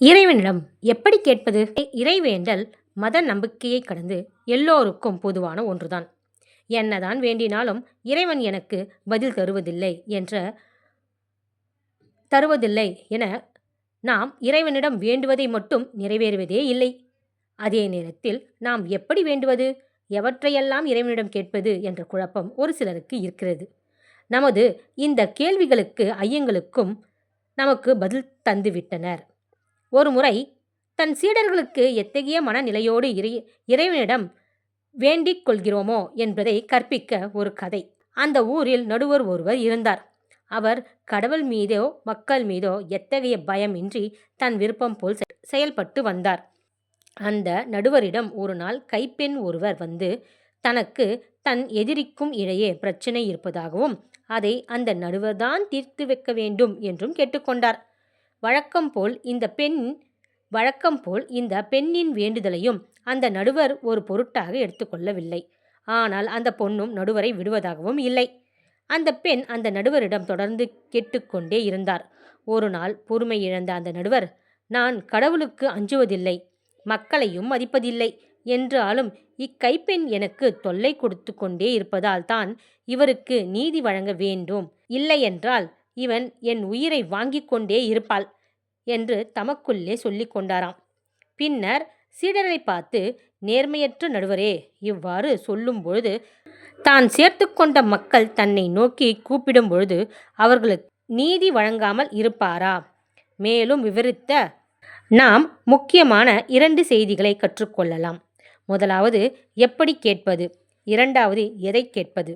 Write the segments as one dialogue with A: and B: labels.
A: இறைவனிடம் எப்படி கேட்பது? இறைவேண்டல் மத நம்பிக்கையை கடந்து எல்லோருக்கும் பொதுவான ஒன்றுதான். என்னதான் வேண்டினாலும் இறைவன் எனக்கு பதில் தருவதில்லை என்ற தருவதில்லை என நாம் இறைவனிடம் வேண்டுவதை மட்டும் நிறைவேறுவதே இல்லை. அதே நேரத்தில் நாம் எப்படி வேண்டுவது? எவற்றையெல்லாம் இறைவனிடம் கேட்பது என்ற குழப்பம் ஒரு சிலருக்கு இருக்கிறது. நமது இந்த கேள்விகளுக்கு ஐயங்களுக்கும் நமக்கு பதில் தந்துவிட்டனர். ஒரு முறை தன் சீடர்களுக்கு எத்தகைய மனநிலையோடு இறை இறைவனிடம் வேண்டிக் கொள்கிறோமோ என்பதை கற்பிக்க ஒரு கதை. அந்த ஊரில் நடுவர் ஒருவர் இருந்தார். அவர் கடவுள் மீதோ மக்கள் மீதோ எத்தகைய பயமின்றி தன் விருப்பம் போல் செ- செயல்பட்டு வந்தார். அந்த நடுவரிடம் ஒரு நாள் கைப்பெண் ஒருவர் வந்து தனக்கு தன் எதிரிக்கும் இடையே பிரச்சனை இருப்பதாகவும் அதை அந்த நடுவர்தான் தீர்த்து வைக்க வேண்டும் என்றும் கேட்டுக்கொண்டார். வழக்கம் போல் இந்த பெண் வழக்கம் போல் இந்த பெண்ணின் வேண்டுதலையும் அந்த நடுவர் ஒரு பொருட்டாக எடுத்துக்கொள்ளவில்லை ஆனால் அந்த பொண்ணும் நடுவரை விடுவதாகவும் இல்லை. அந்த பெண் அந்த நடுவரிடம் தொடர்ந்து கேட்டுக்கொண்டே இருந்தார். ஒரு நாள் பொறுமை இழந்த அந்த நடுவர் நான் கடவுளுக்கு அஞ்சுவதில்லை மக்களையும் மதிப்பதில்லை என்றாலும் இக்கைப்பெண் எனக்கு தொல்லை கொடுத்து கொண்டே இருப்பதால் தான் இவருக்கு நீதி வழங்க வேண்டும். இல்லையென்றால் இவன் என் உயிரை வாங்கிக் கொண்டே இருப்பாள் என்று தமக்குள்ளே சொல்லிக் கொண்டாராம். பின்னர் சீடரை பார்த்து நேர்மையற்ற நடுவரே இவ்வாறு சொல்லும் பொழுது தான் சேர்த்து கொண்ட மக்கள் தன்னை நோக்கி கூப்பிடும் பொழுது அவர்களுக்கு நீதி வழங்காமல் இருப்பாரா? மேலும் விவரித்த நாம் முக்கியமான இரண்டு செய்திகளை கற்றுக்கொள்ளலாம் முதலாவது எப்படி கேட்பது? இரண்டாவது எதை கேட்பது?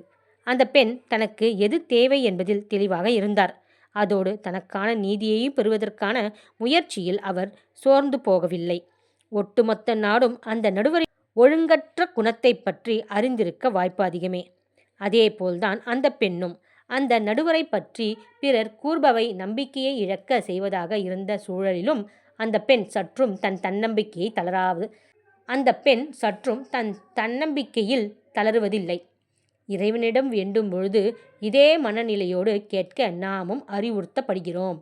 A: அந்த பெண் தனக்கு எது தேவை என்பதில் தெளிவாக இருந்தார். அதோடு தனக்கான நீதியையும் பெறுவதற்கான முயற்சியில் அவர் சோர்ந்து போகவில்லை. ஒட்டுமொத்த நாடும் அந்த நடுவரை ஒழுங்கற்ற குணத்தை பற்றி அறிந்திருக்க வாய்ப்பு அதிகமே. அதேபோல்தான் அந்த பெண்ணும் அந்த நடுவரை பற்றி பிறர் கூறுபவை நம்பிக்கையை இழக்க செய்வதாக இருந்த சூழலிலும் அந்த பெண் சற்றும் தன் தன்னம்பிக்கையை தளராது அந்த பெண் சற்றும் தன் தன்னம்பிக்கையில் தளருவதில்லை. இறைவனிடம் வேண்டும் பொழுது இதே மனநிலையோடு கேட்க நாமும் அறிவுறுத்தப்படுகிறோம்.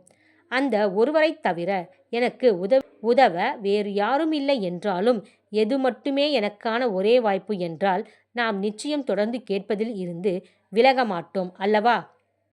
A: அந்த ஒருவரைத் தவிர எனக்கு உத உதவ வேறு யாரும் இல்லை என்றாலும் எது மட்டுமே எனக்கான ஒரே வாய்ப்பு என்றால் நாம் நிச்சயம் தொடர்ந்து கேட்பதில் இருந்து விலக மாட்டோம் அல்லவா?